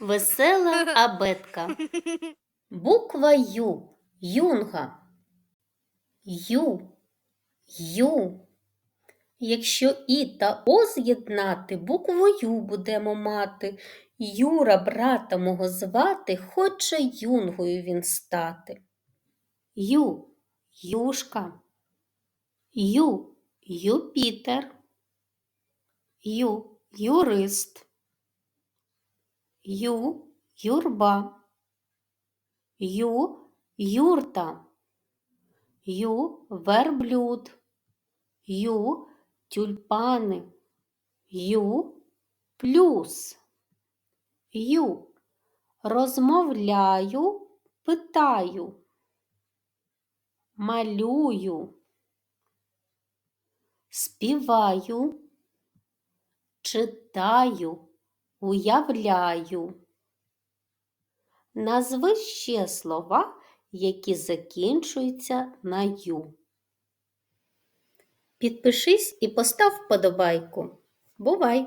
Весела абетка. Буква Ю. Юнга. Ю. Ю. Якщо І та О з'єднати, букву Ю будемо мати. Юра, брата мого звати, хоче юнгою він стати. Ю. Юшка. Ю. Юпітер. Ю. Юрист. Ю. Юрба. Ю. Юрта. Ю. Верблюд. Ю. Тюльпани. Ю. Плюс. Ю. Розмовляю, питаю. Малюю. Співаю. Читаю. Уявляю. Назви ще слова, які закінчуються на ю. Підпишись і постав вподобайку. Бувай!